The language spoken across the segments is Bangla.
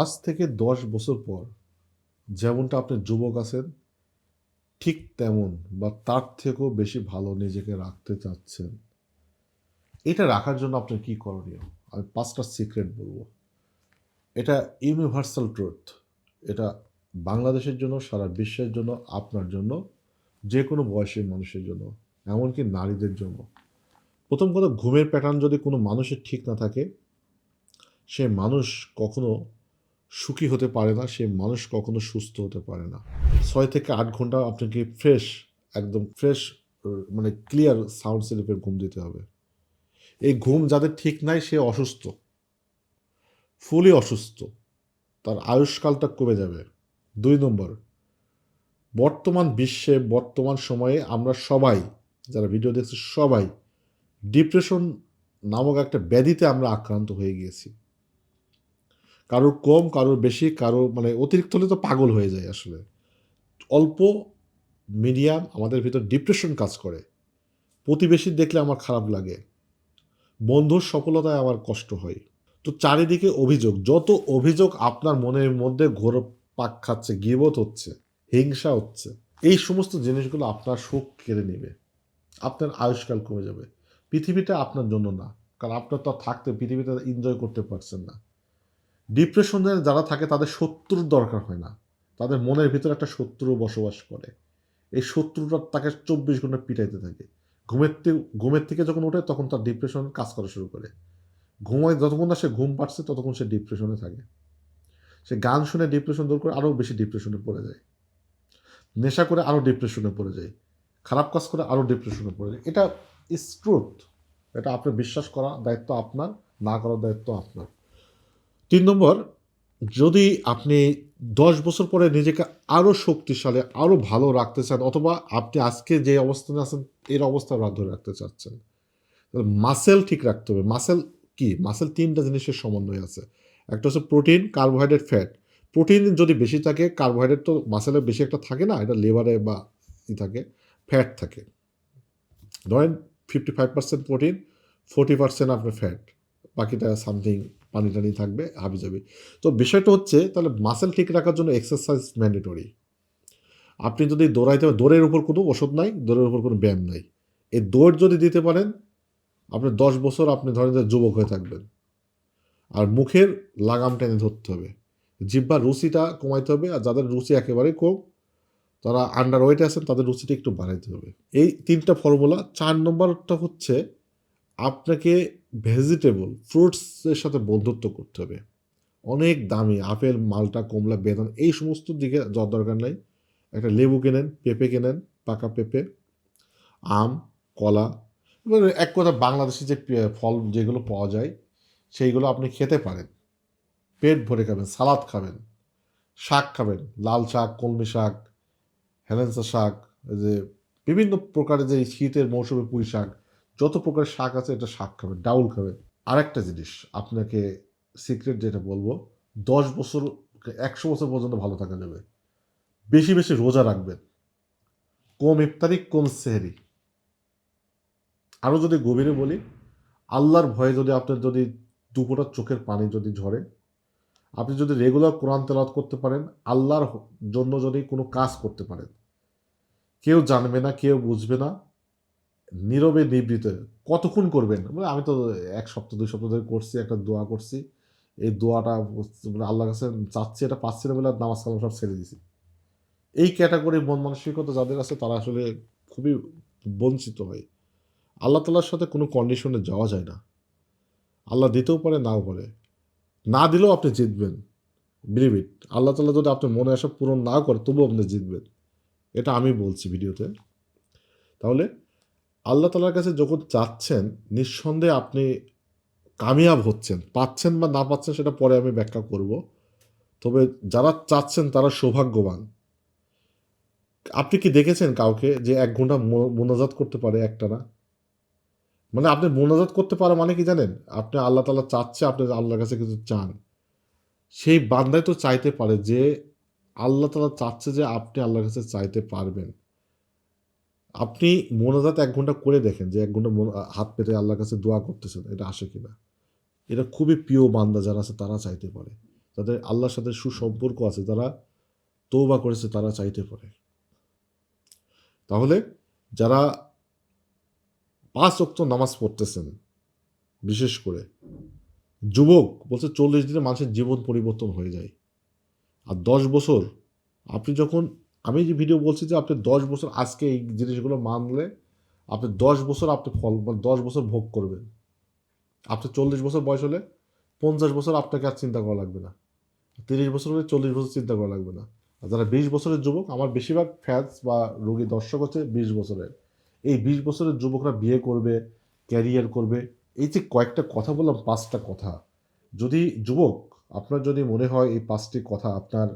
আজ থেকে দশ বছর পর যেমনটা আপনি যুবক আছেন, ঠিক তেমন বা তার থেকেও বেশি ভালো নিজেকে রাখতে চাচ্ছেন। এটা রাখার জন্য আপনার কি করণীয়? আমি পাঁচটা সিক্রেট বলব। এটা ইউনিভার্সাল ট্রুথ এটা বাংলাদেশের জন্য, সারা বিশ্বের জন্য, আপনার জন্য যে কোনো বয়সের মানুষের জন্য, এমনকি নারীদের জন্য। প্রথম কথা, ঘুমের প্যাটার্ন যদি কোনো মানুষের ঠিক না থাকে, সে মানুষ কখনো সুখী হতে পারে না, সে মানুষ কখনো সুস্থ হতে পারে না। ছয় থেকে আট ঘণ্টা আপনাকে ফ্রেশ একদম ফ্রেশ মানে ক্লিয়ার সাউন্ড স্লিপের ঘুম দিতে হবে। এই ঘুম যাদের ঠিক নাই, সে অসুস্থ। ফুলি অসুস্থ। তার আয়ুষ্কালটা কমে যাবে। দুই নম্বর, বর্তমান বিশ্বে, বর্তমান সময়ে আমরা সবাই, যারা ভিডিও দেখছি সবাই ডিপ্রেশন নামক একটা ব্যাধিতে আমরা আক্রান্ত হয়ে গিয়েছি। কারোর কম, কারোর বেশি কারও মানে অতিরিক্ত হলে তো পাগল হয়ে যায় আসলে। অল্প মিডিয়াম আমাদের ভিতর ডিপ্রেশন কাজ করে। প্রতিবেশী দেখলে আমার খারাপ লাগে। বন্ধুর সফলতায় আমার কষ্ট হয়। তো চারিদিকে অভিযোগ, যত অভিযোগ আপনার মনের মধ্যে ঘোর পাক খাচ্ছে, গিবত হচ্ছে, হিংসা হচ্ছে, এই সমস্ত জিনিসগুলো আপনার সুখ কেড়ে নেবে। আপনার আয়ুষ্কাল কমে যাবে। পৃথিবীটা আপনার জন্য না। কারণ আপনার তো থাকতে, পৃথিবীটা এনজয় করতে পারছেন না। ডিপ্রেশনে যারা থাকে, তাদের শত্রুর দরকার হয় না। তাদের মনের ভিতরে একটা শত্রু বসবাস করে। এই শত্রুটা তাকে চব্বিশ ঘণ্টা পিটাইতে থাকে। ঘুমের ঘুমের থেকে যখন ওঠে, তখন তার ডিপ্রেশন কাজ করা শুরু করে। ঘুমায়, যতক্ষণ না সে ঘুম পাচ্ছে, ততক্ষণ সে ডিপ্রেশনে থাকে। সে গান শুনে ডিপ্রেশন দূর করে, আরও বেশি ডিপ্রেশনে পড়ে যায়। নেশা করে, আরও ডিপ্রেশনে পড়ে যায়। খারাপ কাজ করে, আরও ডিপ্রেশনে পড়ে যায়। এটা ইস ট্রুথ এটা আপনার বিশ্বাস করা দায়িত্ব আপনার, না করার দায়িত্ব আপনার। তিন নম্বর, যদি আপনি দশ বছর পরে নিজেকে আরও শক্তিশালী আরও ভালো রাখতে চান, অথবা আপনি আজকে যে অবস্থানে আছেন, এর অবস্থা ধরে রাখতে চাচ্ছেন, তাহলে মাসেল ঠিক রাখতে হবে। মাসেল কি? মাসেল তিনটা জিনিসের সমন্বয় আছে। একটা হচ্ছে প্রোটিন কার্বোহাইড্রেট ফ্যাট প্রোটিন যদি বেশি থাকে কার্বোহাইড্রেট তো মাসেলের বেশি একটা থাকে না, এটা লেবারে বা ই থাকে ফ্যাট থাকে। ধরেন fifty five percent protein forty percent আপনার ফ্যাট বাকিটা সামথিং পানি টানি থাকবে, হাবি যাবে। তো বিষয়টা হচ্ছে, তাহলে মাসেল ঠিক রাখার জন্য এক্সারসাইজ ম্যান্ডেটরি আপনি যদি দৌড়াইতে দৌড়ের উপর কোনো ওষুধ নাই, দৌড়ের উপর কোনো ব্যায়াম নাই। এই দৌড় যদি দিতে পারেন, আপনি দশ বছর আপনি ধরেন যে যুবক হয়ে থাকবেন। আর মুখের লাগাম টেনে ধরতে হবে। জিব্বার রুচিটা কমাইতে হবে, আর যাদের রুচি একেবারে কম, তারা আন্ডার ওয়েটে আছেন, তাদের রুচিটা একটু বাড়াইতে হবে। এই তিনটা ফর্মুলা চার নম্বরটা হচ্ছে, আপনাকে ভেজিটেবল ফ্রুটসের সাথে বন্ধুত্ব করতে হবে। অনেক দামি আপেল, মালটা, কমলা, বেদান, এই সমস্ত দিকে যাওয়ার দরকার নাই। একটা লেবু কেনেন, পেঁপে কেনেন, পাকা পেঁপে, আম, কলা এক কথা বাংলাদেশে যে ফল যেগুলো পাওয়া যায়, সেইগুলো আপনি খেতে পারেন। পেট ভরে খাবেন, সালাদ খাবেন, শাক খাবেন, লাল শাক, কলমি শাক হেলেন্সা শাক যে বিভিন্ন প্রকারের যে শীতের মৌসুমে পুঁই শাক যত প্রকার শাক আছে, এটা শাক খাবেন ডাউল খাবেন আরেকটা জিনিস, আপনাকে সিক্রেট যেটা বলব, দশ বছর, একশো বছর পর্যন্ত ভালো থাকা যাবে। বেশি বেশি রোজা রাখবেন। কম ইফতারি কম সেহরি। আরও যদি গভীরে বলি, আল্লাহর ভয়ে যদি আপনার যদি দুপুরা চোখের পানি যদি ঝরে, আপনি যদি রেগুলার কোরআন তেলাওয়াত করতে পারেন, আল্লাহর জন্য যদি কোনো কাজ করতে পারেন, কেউ জানবে না, কেউ বুঝবে না নীরবে নিবৃত, কতক্ষণ করবেন? বলে, আমি তো এক সপ্তাহ, দুই সপ্তাহ ধরে করছি, একটা দোয়া করছি। এই দোয়াটা মানে আল্লাহর কাছে চাচ্ছি, এটা পাচ্ছি না বলে নামাজ কালাম সব ছেড়ে দিছি। এই ক্যাটাগরি মন মানসিকতা যাদের আছে, তারা আসলে খুবই বঞ্চিত হয়। আল্লাহ তালার সাথে কোনো কন্ডিশনে যাওয়া যায় না। আল্লাহ দিতেও পারে, নাও পারে। না দিলেও আপনি জিতবেন। বিলিভ ইট আল্লাহ তালা যদি আপনার মনে আসা পূরণ না করে, তবুও আপনি জিতবেন। এটা আমি বলছি ভিডিওতে। তাহলে আল্লাহ তালার কাছে যখন চাচ্ছেন, নিঃসন্দেহে আপনি কামিয়াব হচ্ছেন। পাচ্ছেন বা না পাচ্ছেন সেটা পরে আমি ব্যাখ্যা করব। তবে যারা চাচ্ছেন তারা সৌভাগ্যবান। আপনি কি দেখেছেন কাউকে যে এক ঘণ্টা মোনাজাত করতে পারে একটা না? মানে আপনি মোনাজাত করতে পারে মানে কি জানেন? আপনি আল্লাহ তালা চাচ্ছে, আপনি আল্লাহর কাছে কিছু চান। সেই বান্দায় তো চাইতে পারে যে, আল্লাহ তালা চাচ্ছে যে আপনি আল্লাহর কাছে চাইতে পারবেন। আপনি মোনাজাত এক ঘণ্টা করে দেখেন যে এক ঘণ্টা হাত পেতে আল্লাহর কাছে দোয়া করতেছেন, এটা আসে কিনা। এটা খুবই প্রিয় বান্দা যারা আছে তারা চাইতে পারে। যাদের আল্লাহর সাথে সুসম্পর্ক আছে তারা তৌবা করেছে তারা চাইতে পারে। তাহলে যারা পাঁচ অক্ত নামাজ পড়তেছেন, বিশেষ করে, যুবক বলছে চল্লিশ দিনে মানুষের জীবন পরিবর্তন হয়ে যায়। আর দশ বছর আপনি যখন আমি যে ভিডিও বলছি যে আপনি দশ বছর আজকে এই জিনিসগুলো মানলে, আপনি দশ বছর আপনি ফল মানে দশ বছর ভোগ করবেন। আপনি চল্লিশ বছর বয়স হলে পঞ্চাশ বছর আপনাকে আর চিন্তা করা লাগবে না। তিরিশ বছর হলে চল্লিশ বছর চিন্তা করা লাগবে না। আর যারা বিশ বছরের যুবক, আমার বেশিরভাগ ফ্যান্স বা রোগী দর্শক হচ্ছে বিশ বছরের। এই বিশ বছরের যুবকরা বিয়ে করবে ক্যারিয়ার করবে। এই যে কয়েকটা কথা বললাম, পাঁচটা কথা। যদি যুবক, আপনার যদি মনে হয় এই পাঁচটি কথা আপনার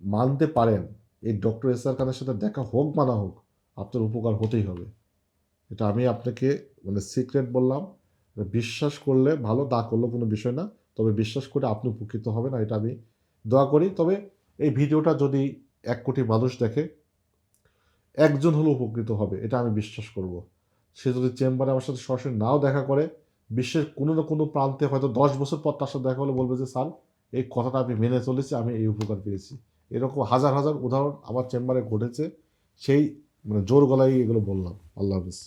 মানতে পারেন, এই ডক্টর এস আর খানের সাথে দেখা হোক বা না হোক, আপনার উপকার হতেই হবে। এটা আমি আপনাকে মানে সিক্রেট বললাম। বিশ্বাস করলে ভালো, না করলেও কোনো বিষয় না। তবে বিশ্বাস করে আপনি উপকৃত হবেন এটা আমি দোয়া করি। তবে এই ভিডিওটা যদি এক কোটি মানুষ দেখে, একজন হলেও উপকৃত হবে, এটা আমি বিশ্বাস করব। সে যদি চেম্বারে আমার সাথে সরাসরি নাও দেখা করে, বিশ্বের কোনো না কোনো প্রান্তে হয়তো দশ বছর পর তার সাথে দেখা হলে বলবে যে, স্যার, এই কথাটা আমি মেনে চলেছি, আমি এই উপকার পেয়েছি। এরকম হাজার হাজার উদাহরণ আমার চেম্বারে ঘটেছে। সেই মানে জোর গলায় এগুলো বললাম। আল্লাহ হাফিজ।